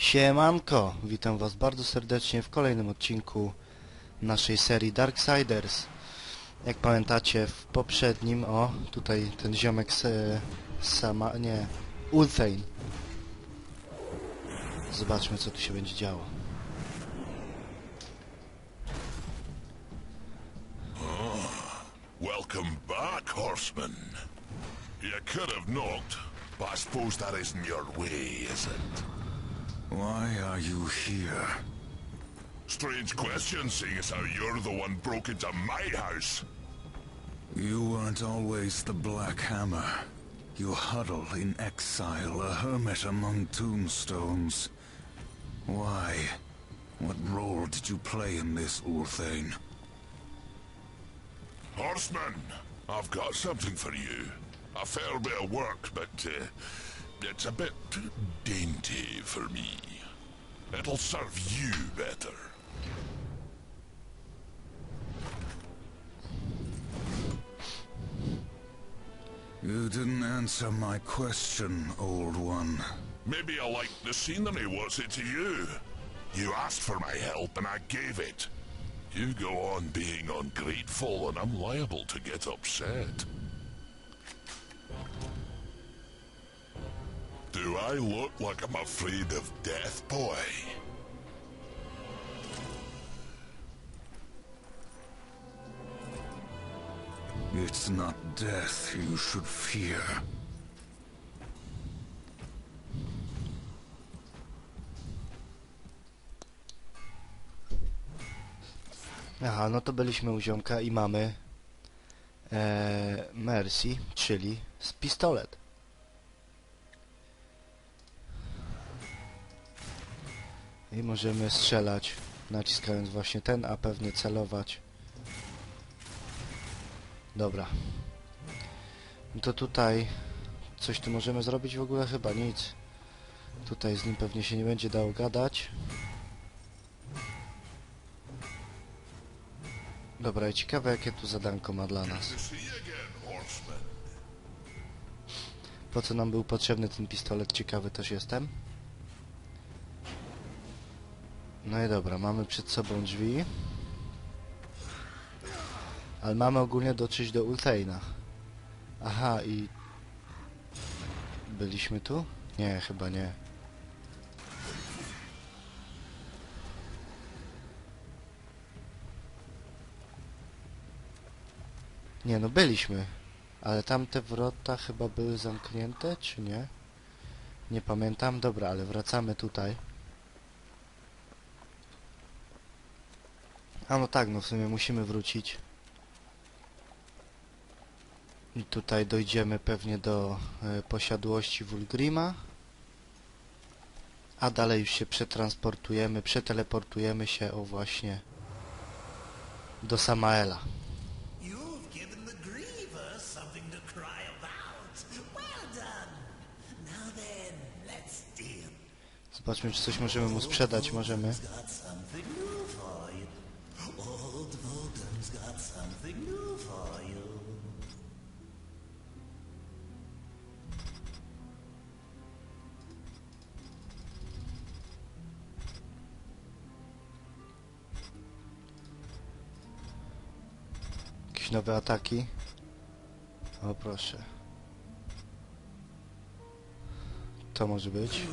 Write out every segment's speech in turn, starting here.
Siemanko, witam was bardzo serdecznie w kolejnym odcinku naszej serii Darksiders. Jak pamiętacie w poprzednim, o tutaj ten ziomek se, sama, nie, Ulthane. Zobaczmy co tu się będzie działo. Welcome back, horseman. You could have knocked, but I suppose that isn't your way, is it? Why are you here? Strange question, seeing as how you're the one broke into my house. You weren't always the Black Hammer. You huddle in exile, a hermit among tombstones. Why? What role did you play in this, Ulthane? Horseman, I've got something for you. A fair bit of work, but uh, it's a bit dainty for me. It'll serve you better. You didn't answer my question, old one. Maybe I like the scenery, what's it to you? You asked for my help and I gave it. You go on being ungrateful and I'm liable to get upset. Do I look like I'm afraid of death, boy? It's not death you should fear. Aha, no to byliśmy u ziomka i mamy e, Mercy, czyli z pistolet. I możemy strzelać, naciskając właśnie ten, a pewnie celować. Dobra. No to tutaj coś tu możemy zrobić w ogóle? Chyba nic. Tutaj z nim pewnie się nie będzie dało gadać. Dobra, i ciekawe jakie tu zadanko ma dla nas. Po co nam był potrzebny ten pistolet? Ciekawy też jestem. No i dobra, mamy przed sobą drzwi. Ale mamy ogólnie dotrzeć do Ultaina. Aha, i... Byliśmy tu? Nie, chyba nie. Nie, no byliśmy. Ale tamte wrota chyba były zamknięte, czy nie? Nie pamiętam. Dobra, ale wracamy tutaj. A no tak, no w sumie musimy wrócić. I tutaj dojdziemy pewnie do e, posiadłości Wulgrima. A dalej już się przetransportujemy, przeteleportujemy się o właśnie do Samaela. You've given the Grievers something to cry about. Well done. Now then, let's deal. Zobaczmy, czy coś możemy mu sprzedać. Możemy. Nowe ataki. O proszę. To może być.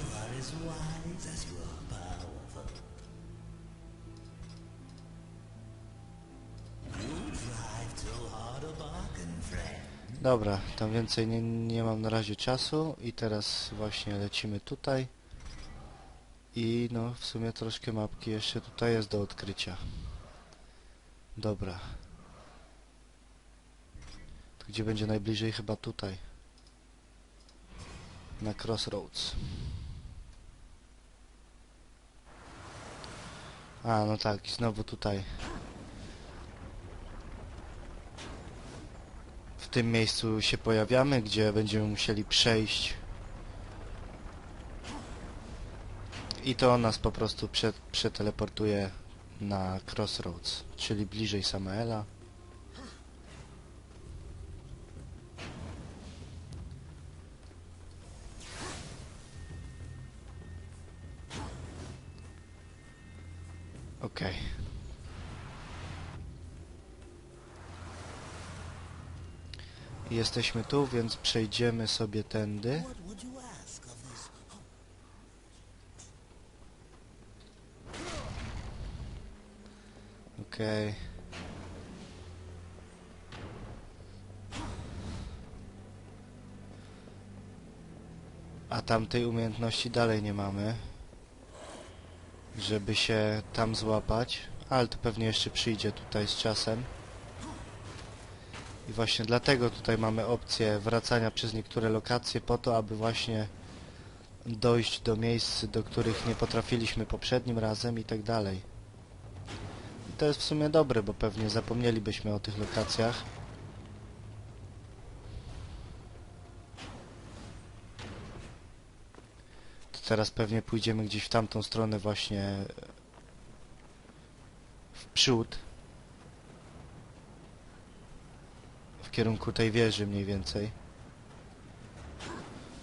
Dobra, tam więcej nie, nie mam na razie czasu i teraz właśnie lecimy tutaj. I no, w sumie troszkę mapki jeszcze tutaj jest do odkrycia. Dobra. Gdzie będzie najbliżej? Chyba tutaj. Na Crossroads. A, no tak, znowu tutaj. w tym miejscu się pojawiamy, gdzie będziemy musieli przejść i to nas po prostu prze, przeteleportuje na Crossroads, czyli bliżej Samaela. Jesteśmy tu, więc przejdziemy sobie tędy. Okej. A tamtej umiejętności dalej nie mamy. Żeby się tam złapać. Ale to pewnie jeszcze przyjdzie tutaj z czasem. I właśnie dlatego tutaj mamy opcję wracania przez niektóre lokacje po to, aby właśnie dojść do miejsc, do których nie potrafiliśmy poprzednim razem i tak dalej. I to jest w sumie dobre, bo pewnie zapomnielibyśmy o tych lokacjach. To teraz pewnie pójdziemy gdzieś w tamtą stronę właśnie w przód. W kierunku tej wieży mniej więcej.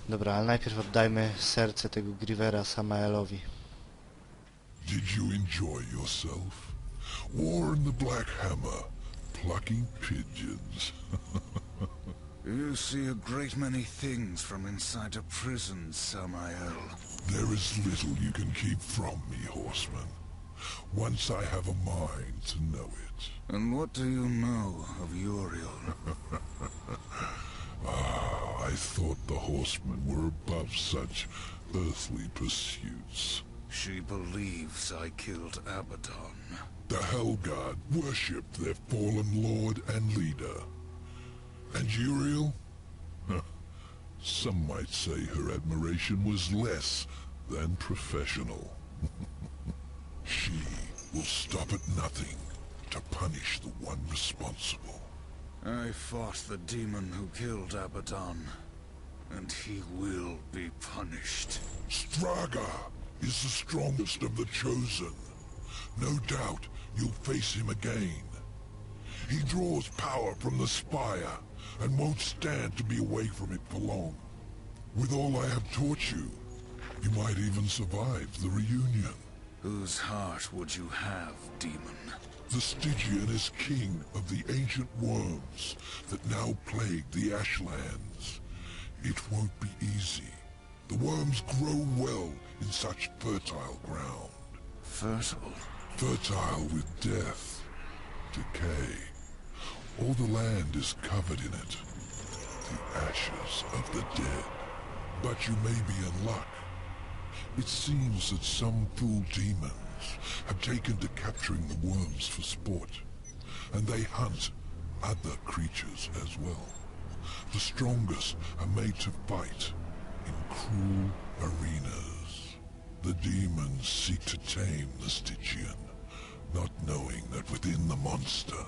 Dobra, ale najpierw oddajmy serce tego Grivera Samaelowi. Did you enjoy yourself? War in the Black Hammer, plucking pigeons. You see a great many things from inside a prison, Samael. There is little you can keep from me, horseman. Once I have a mind to know it. And what do you know of Uriel? Ah, I thought the horsemen were above such earthly pursuits. She believes I killed Abaddon. The Hellguard worshipped their fallen lord and leader. And Uriel? Some might say her admiration was less than professional. will stop at nothing to punish the one responsible. I fought the demon who killed Abaddon, and he will be punished. Straga is the strongest of the Chosen. No doubt you'll face him again. He draws power from the Spire and won't stand to be away from it for long. With all I have taught you, you might even survive the reunion. Whose heart would you have, demon? The Stygian is king of the ancient worms that now plague the Ashlands. It won't be easy. The worms grow well in such fertile ground. Fertile. Fertile with death, decay. All the land is covered in it. The ashes of the dead. But you may be in luck. It seems that some fool demons have taken to capturing the worms for sport. And they hunt other creatures as well. The strongest are made to fight in cruel arenas. The demons seek to tame the Stygian, not knowing that within the monster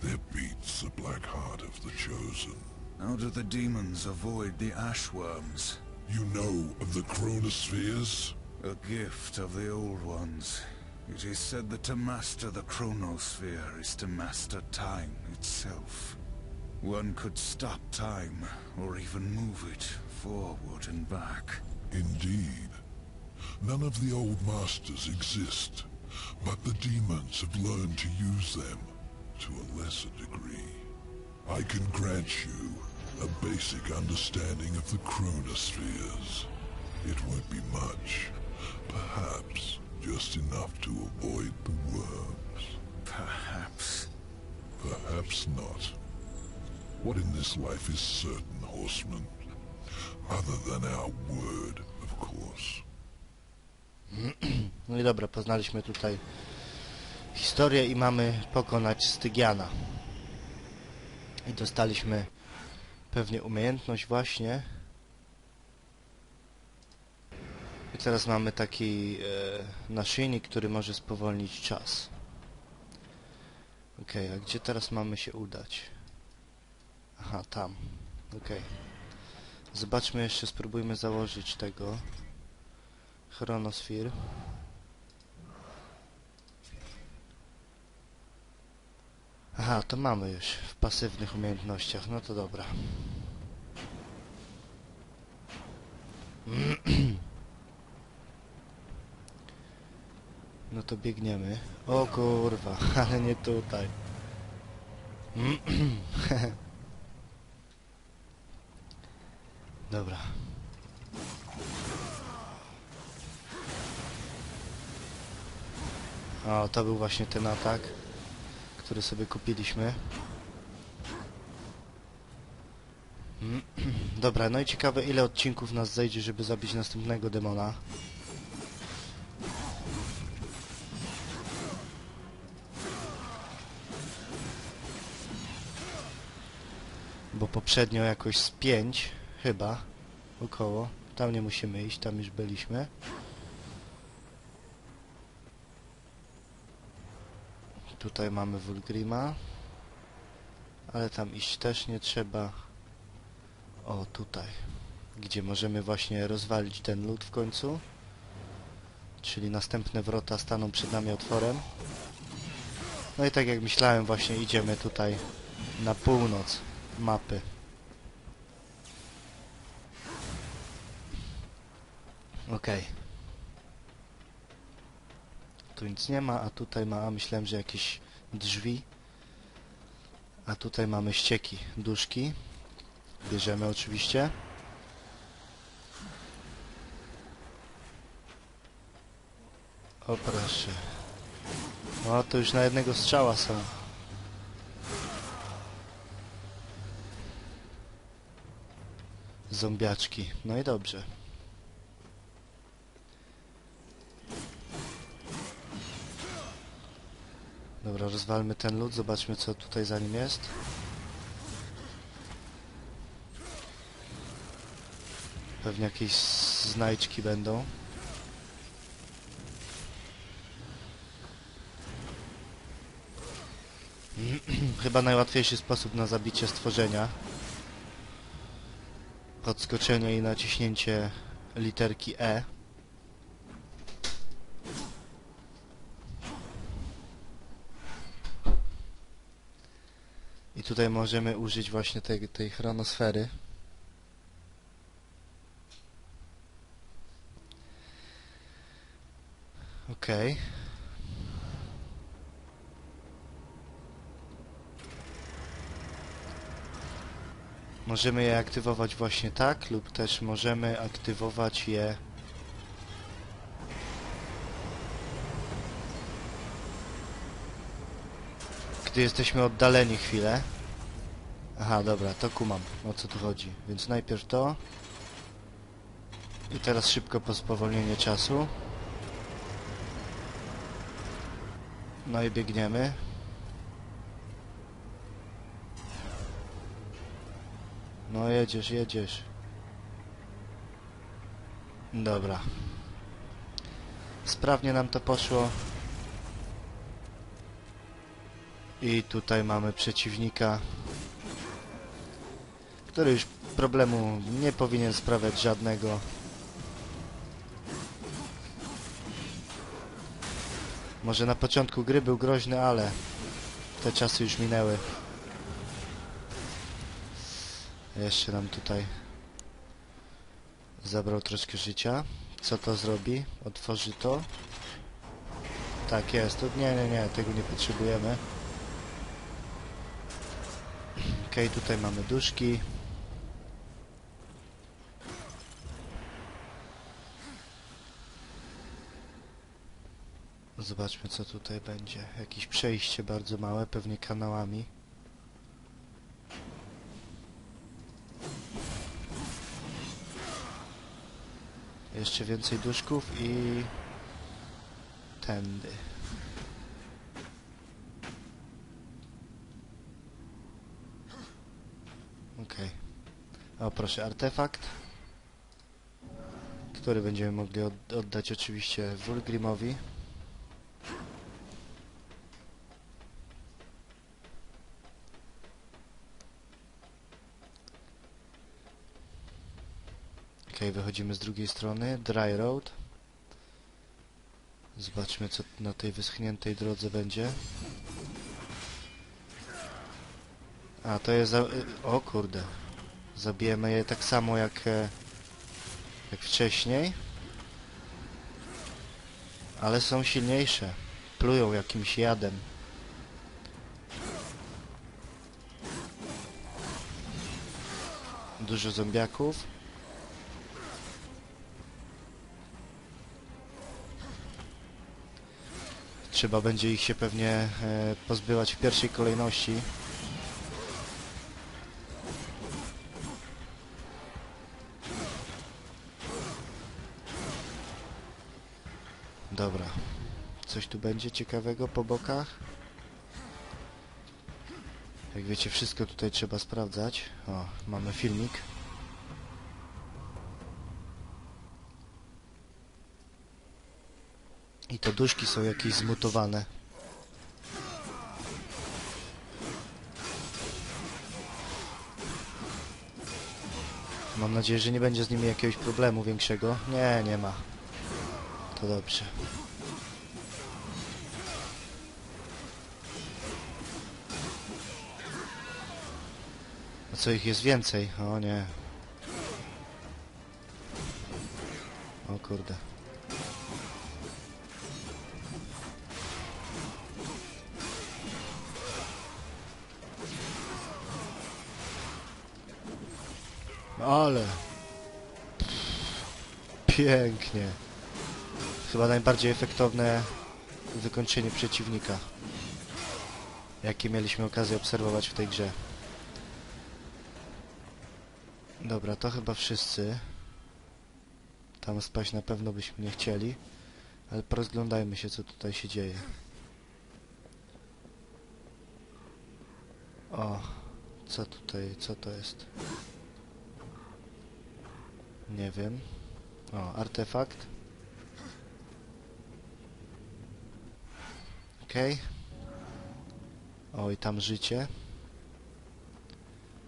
there beats the black heart of the Chosen. How do the demons avoid the ashworms? You know of the chronospheres? A gift of the old ones. It is said that to master the chronosphere is to master time itself. One could stop time, or even move it forward and back. Indeed. None of the old masters exist, but the demons have learned to use them to a lesser degree. I can grant you a basic understanding of the chronospheres. It won't be much. Perhaps just enough to avoid the worms. Perhaps. Perhaps not. What in this life is certain, horseman? Other than our word, of course. No i dobra, poznaliśmy tutaj historię i mamy pokonać Stygiana. I dostaliśmy pewnie umiejętność właśnie. I teraz mamy taki e, naszyjnik, który może spowolnić czas. Okej, a gdzie teraz mamy się udać? Aha, tam. Okej. Zobaczmy jeszcze, spróbujmy założyć tego. Chronosphere. Aha, to mamy już w pasywnych umiejętnościach, no to dobra. No to biegniemy. O kurwa, ale nie tutaj. Dobra. O, to był właśnie ten atak, który sobie kupiliśmy. Dobra, no i ciekawe ile odcinków nas zejdzie, żeby zabić następnego demona. Bo poprzednio jakoś z 5 chyba około. Tam nie musimy iść, tam już byliśmy. Tutaj mamy Wulgrima. Ale tam iść też nie trzeba. O, tutaj. Gdzie możemy właśnie rozwalić ten lód w końcu. Czyli następne wrota staną przed nami otworem. No i tak jak myślałem, właśnie idziemy tutaj na północ mapy. Okej. Tu nic nie ma, a tutaj ma, a myślałem, że jakieś drzwi. A tutaj mamy ścieki, duszki. Bierzemy oczywiście. O proszę. O, to już na jednego strzała są. Zombiaczki. No i dobrze. Dobra, rozwalmy ten lód, zobaczmy co tutaj za nim jest. Pewnie jakieś znajdźki będą. Chyba najłatwiejszy sposób na zabicie stworzenia. Podskoczenie i naciśnięcie literki E. I tutaj możemy użyć właśnie tej, tej chronosfery. Okej. Możemy je aktywować właśnie tak, lub też możemy aktywować je gdy jesteśmy oddaleni chwilę. Aha, dobra, to kumam, o co tu chodzi. Więc najpierw to. I teraz szybko po spowolnienie czasu. No i biegniemy. No jedziesz, jedziesz. Dobra. Sprawnie nam to poszło. I tutaj mamy przeciwnika, który już problemu nie powinien sprawiać żadnego. Może na początku gry był groźny, ale te czasy już minęły. Jeszcze nam tutaj zabrał troszkę życia. Co to zrobi? Otworzy to? Tak jest. Nie, nie, nie. Tego nie potrzebujemy. Okej, tutaj mamy duszki. Zobaczmy co tutaj będzie. Jakieś przejście bardzo małe, pewnie kanałami. Jeszcze więcej duszków i... Tędy. Okej. O proszę, artefakt. Który będziemy mogli od oddać oczywiście Wulgrimowi. Okej, wychodzimy z drugiej strony. Dry Road. Zobaczmy co na tej wyschniętej drodze będzie. A, to jest za... O kurde. Zabijemy je tak samo jak... e, Jak wcześniej. Ale są silniejsze. Plują jakimś jadem. Dużo zombiaków. Trzeba będzie ich się pewnie e, pozbywać w pierwszej kolejności. Dobra. Coś tu będzie ciekawego po bokach? Jak wiecie, wszystko tutaj trzeba sprawdzać. O, mamy filmik. I to duszki są jakieś zmutowane. Mam nadzieję, że nie będzie z nimi jakiegoś problemu większego. Nie, nie ma. To dobrze. A co ich jest więcej? O nie. O kurde. Ale. Pięknie. Chyba najbardziej efektowne wykończenie przeciwnika, jakie mieliśmy okazję obserwować w tej grze. Dobra, to chyba wszyscy. Tam spaść na pewno byśmy nie chcieli, ale porozglądajmy się, co tutaj się dzieje. O, co tutaj, co to jest? Nie wiem. O, artefakt. Okej. Oj, tam życie.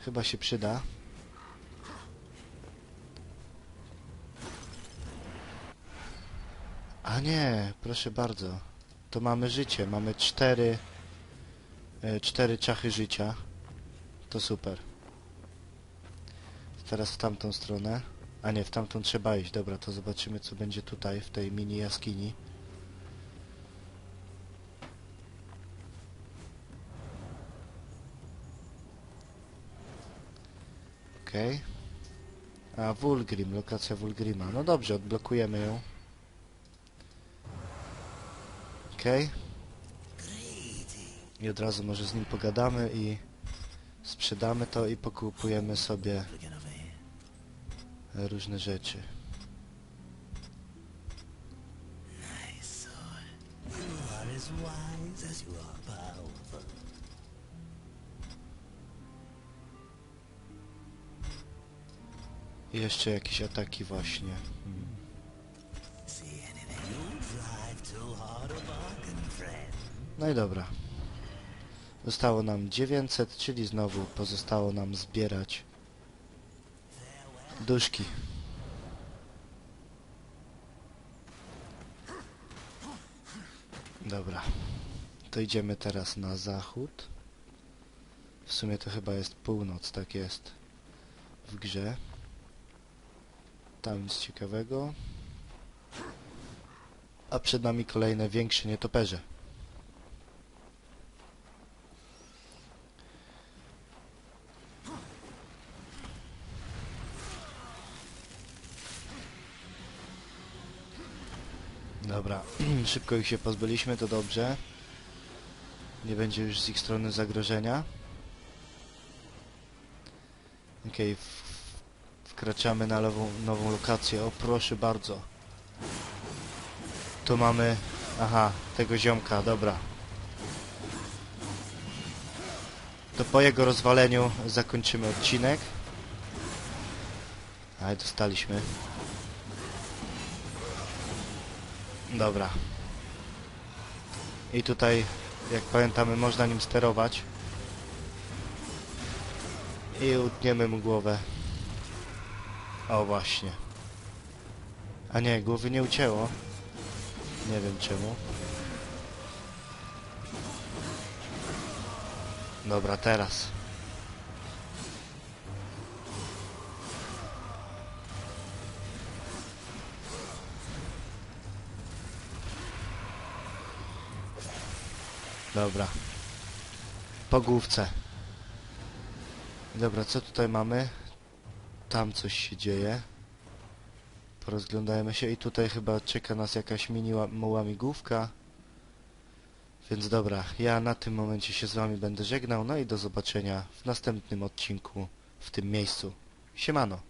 Chyba się przyda. A nie, proszę bardzo. To mamy życie. Mamy cztery... e, Cztery czachy życia. To super. Teraz w tamtą stronę. A nie, w tamtą trzeba iść. Dobra, to zobaczymy co będzie tutaj, w tej mini jaskini. Okej. A, Vulgrim, lokacja Vulgrima. No dobrze, odblokujemy ją. Okej. I od razu może z nim pogadamy i sprzedamy to i pokupujemy sobie powerful. I jeszcze jakieś ataki właśnie. No i dobra. Zostało nam 900, czyli znowu pozostało nam zbierać duszki. Dobra. To idziemy teraz na zachód. W sumie to chyba jest północ, tak jest w grze. Tam nic ciekawego. A przed nami kolejne większe nietoperze. Dobra, szybko ich się pozbyliśmy, to dobrze. Nie będzie już z ich strony zagrożenia. Okej, w- wkraczamy na nową, nową lokację. O, proszę bardzo. Tu mamy... Aha, tego ziomka, dobra. To po jego rozwaleniu zakończymy odcinek. Ale dostaliśmy. Dobra. I tutaj, jak pamiętamy, można nim sterować. I utniemy mu głowę. O, właśnie. A nie, głowy nie ucięło. Nie wiem czemu. Dobra, teraz. Dobra. Po główce. Dobra, co tutaj mamy? Tam coś się dzieje. Porozglądajmy się i tutaj chyba czeka nas jakaś mini ła- łamigłówka. Więc dobra, ja na tym momencie się z wami będę żegnał, no i do zobaczenia w następnym odcinku w tym miejscu. Siemano.